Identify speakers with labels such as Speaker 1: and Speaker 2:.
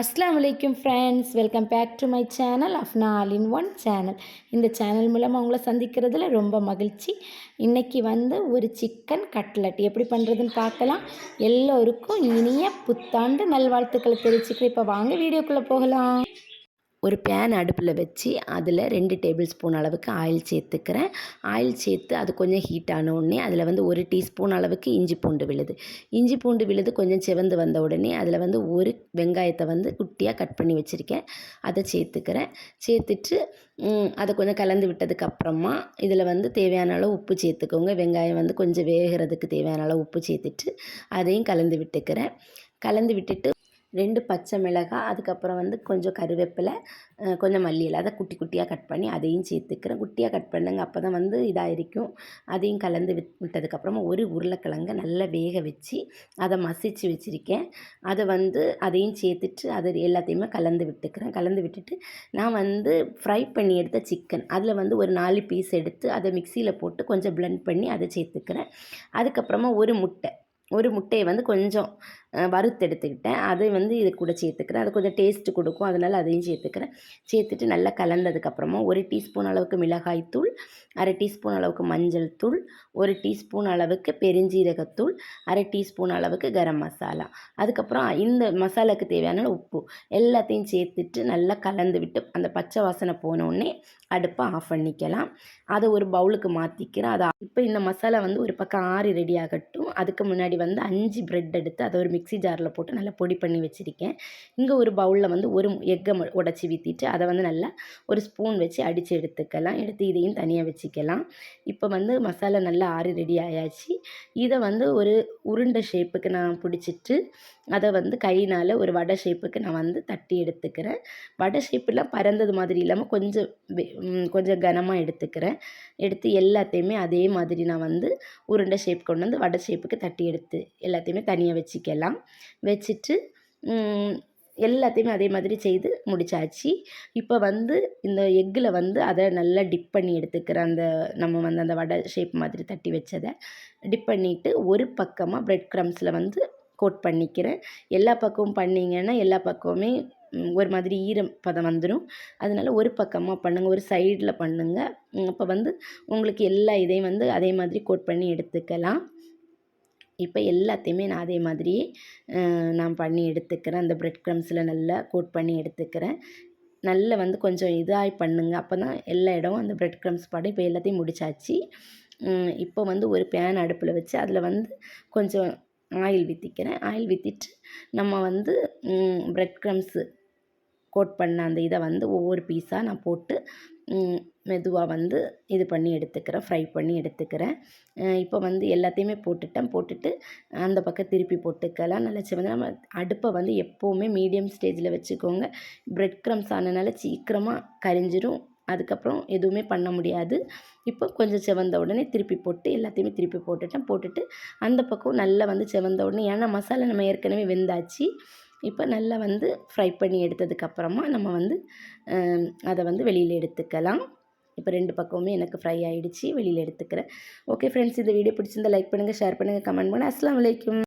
Speaker 1: அஸ்லாம் வலைக்கும் friends welcome back to my channel Afna all in one channel இந்த channel மூலமாக உங்களை சந்திக்கிறதுல ரொம்ப மகிழ்ச்சி. இன்றைக்கி வந்து ஒரு சிக்கன் கட்லட் எப்படி பண்ணுறதுன்னு பார்க்கலாம். எல்லோருக்கும் இனிய புத்தாண்டு நல்வாழ்த்துக்களை தெரிவிச்சுக்கிறேன் இப்போ வாங்க வீடியோக்குள்ளே போகலாம். ஒரு பேன் அடுப்பில் வச்சு அதில் ரெண்டு டேபிள் ஸ்பூன் அளவுக்கு ஆயில் சேர்த்துக்கிறேன். ஆயில் சேர்த்து அது கொஞ்சம் ஹீட் ஆன உடனே அதில் வந்து ஒரு டீஸ்பூன் அளவுக்கு இஞ்சி பூண்டு விழுது. இஞ்சி பூண்டு விழுது கொஞ்சம் செவந்து வந்த உடனே அதில் வந்து ஒரு வெங்காயத்தை வந்து குட்டியாக கட் பண்ணி வச்சுருக்கேன். அதை சேர்த்துக்கிறேன். சேர்த்துட்டு அதை கொஞ்சம் கலந்து விட்டதுக்கப்புறமா இதில் வந்து தேவையான அளவு உப்பு சேர்த்துக்கோங்க. வெங்காயம் வந்து கொஞ்சம் வேகிறதுக்கு தேவையான அளவு உப்பு சேர்த்துட்டு அதையும் கலந்து விட்டுக்கிறேன். கலந்து விட்டுட்டு ரெண்டு பச்சை மிளகாய் அதுக்கப்புறம் வந்து கொஞ்சம் கருவேப்பிலை கொஞ்சம் மல்லி இலை அதை குட்டி குட்டியாக கட் பண்ணி அதையும் சேர்த்துக்கிறேன். குட்டியாக கட் பண்ணுங்க அப்போ தான் வந்து இதாக இருக்கும் அதையும் கலந்து விட் விட்டதுக்கப்புறமா ஒரு உருளைக்கிழங்கை நல்லா வேக வச்சு அதை மசிச்சு வச்சுருக்கேன். அதை வந்து அதையும் சேர்த்துட்டு அதை எல்லாத்தையுமே கலந்து விட்டுக்கிறேன். கலந்து விட்டுட்டு நான் வந்து ஃப்ரை பண்ணி எடுத்த சிக்கன் அதில் வந்து ஒரு நாலு பீஸ் எடுத்து அதை மிக்சியில் போட்டு கொஞ்சம் பிளெண்ட் பண்ணி அதை சேர்த்துக்கிறேன். அதுக்கப்புறமா ஒரு முட்டை ஒரு முட்டையை வந்து கொஞ்சம் வறுத்து எடுத்துக்கிட்டேன் அதை வந்து இது கூட சேர்த்துக்கிறேன். அது கொஞ்சம் டேஸ்ட்டு கொடுக்கும். அதனால் அதையும் சேர்த்துக்கிறேன். சேர்த்துட்டு நல்லா கலந்ததுக்கப்புறமா ஒரு டீஸ்பூன் அளவுக்கு மிளகாய் தூள் அரை டீஸ்பூன் அளவுக்கு மஞ்சள் தூள் ஒரு டீஸ்பூன் அளவுக்கு பெருஞ்சீரகத்தூள் அரை டீஸ்பூன் அளவுக்கு கரம் மசாலா. அதுக்கப்புறம் இந்த மசாலாவுக்கு தேவையான உப்பு எல்லாத்தையும் சேர்த்துட்டு நல்லா கலந்து விட்டு அந்த பச்சை வாசனை போனோடனே அடுப்பை ஆஃப் பண்ணிக்கலாம். அதை ஒரு பவுலுக்கு மாற்றிக்கிறேன் அதை இப்போ இந்த மசாலா வந்து ஒரு பக்கம் ஆறி ரெடி ஆகட்டும். அதுக்கு முன்னாடி வந்து அஞ்சு ப்ரெட் எடுத்து அதை ஒரு மிக்சி ஜாரில் போட்டு நல்லா பொடி பண்ணி வச்சுருக்கேன். இங்கே ஒரு பவுலில் வந்து ஒரு எக்கை உடச்சி ஊற்றிட்டு அதை வந்து நல்லா ஒரு ஸ்பூன் வச்சு அடித்து எடுத்துக்கலாம். எடுத்து இதையும் தனியாக வச்சுக்கலாம். இப்போ வந்து மசாலா நல்லா ஆறி ரெடி ஆயாச்சு. இதை வந்து ஒரு உருண்டை ஷேப்புக்கு நான் பிடிச்சிட்டு அதை வந்து கையினால் ஒரு வடை ஷேப்புக்கு நான் வந்து தட்டி எடுத்துக்கிறேன். வடை ஷேப்பெலாம் பறந்தது மாதிரி இல்லாமல் கொஞ்சம் கொஞ்சம் கனமாக எடுத்துக்கிறேன். எடுத்து எல்லாத்தையுமே அதே மாதிரி நான் வந்து உருண்டை ஷேப் கொண்டு வந்து வடை ஷேப்புக்கு தட்டி எடுத்து எல்லாத்தையுமே தனியாக வச்சுக்கலாம். வச்சுட்டு எல்லாத்தையுமே அதே மாதிரி செய்து முடித்தாச்சு இப்போ வந்து இந்த எக்கில் வந்து அதை நல்லா டிப் பண்ணி எடுத்துக்கிறேன் அந்த நம்ம வந்து அந்த வடை ஷேப் மாதிரி தட்டி வச்சதை டிப் பண்ணிவிட்டு ஒரு பக்கமாக ப்ரெட் க்ரம்ஸில் வந்து கோட் பண்ணிக்கிறேன். எல்லா பக்கமும் பண்ணிங்கன்னா எல்லா பக்கமுமே ஒரு மாதிரி ஈரம் பதம் வந்துடும் அதனால் ஒரு பக்கமாக பண்ணுங்கள் ஒரு சைடில் பண்ணுங்கள் அப்போ வந்து உங்களுக்கு எல்லா இதையும் வந்து அதே மாதிரி கோட் பண்ணி எடுத்துக்கலாம். இப்போ எல்லாத்தையுமே நான் அதே மாதிரியே நான் பண்ணி எடுத்துக்கிறேன். அந்த ப்ரெட் க்ரம்ஸில் நல்லா கோட் பண்ணி எடுத்துக்கிறேன். நல்லா வந்து கொஞ்சம் இதாகி பண்ணுங்கள் அப்போ தான் எல்லா இடமும் அந்த ப்ரெட் க்ரம்ஸ் படம் இப்போ எல்லாத்தையும் முடிச்சாச்சு. இப்போ வந்து ஒரு பேன் அடுப்பில் வச்சு அதில் வந்து கொஞ்சம் ஆயில் விற்றிக்கிறேன் ஆயில் விற்றிட்டு நம்ம வந்து ப்ரெட் க்ரம்ஸு கோட் பண்ண அந்த இதை வந்து ஒவ்வொரு பீஸாக நான் போட்டு மெதுவாக வந்து இது பண்ணி எடுத்துக்கிறேன். ஃப்ரை பண்ணி எடுத்துக்கிறேன். இப்போ வந்து எல்லாத்தையுமே போட்டுட்டேன். போட்டுட்டு அந்த பக்கம் திருப்பி போட்டுக்கலாம். நல்லா சிவந்து நம்ம அடுப்பை வந்து எப்போவுமே மீடியம் ஸ்டேஜில் வச்சுக்கோங்க. ப்ரெட் க்ரம்ஸ் ஆனனால சீக்கிரமாக கரிஞ்சிரும். அதுக்கப்புறம் எதுவுமே பண்ண முடியாது. இப்போ கொஞ்சம் செவந்த உடனே திருப்பி போட்டு எல்லாத்தையுமே திருப்பி போட்டுட்டேன். போட்டுட்டு அந்த பக்கம் நல்லா வந்து செவந்த உடனே ஏன்னா மசாலா நம்ம ஏற்கனவே வெந்தாச்சு. இப்போ நல்லா வந்து ஃப்ரை பண்ணி எடுத்ததுக்கப்புறமா நம்ம வந்து அதை வந்து வெளியில் எடுத்துக்கலாம். இப்போ ரெண்டு பக்கமுமே எனக்கு ஃப்ரை ஆகிடுச்சு வெளியில் எடுத்துக்கிறேன். ஓகே ஃப்ரெண்ட்ஸ் இந்த வீடியோ பிடிச்சிருந்தா லைக் பண்ணுங்கள் ஷேர் பண்ணுங்கள் கமெண்ட் பண்ணுங்கள் அஸ்லாம் வலைக்கும்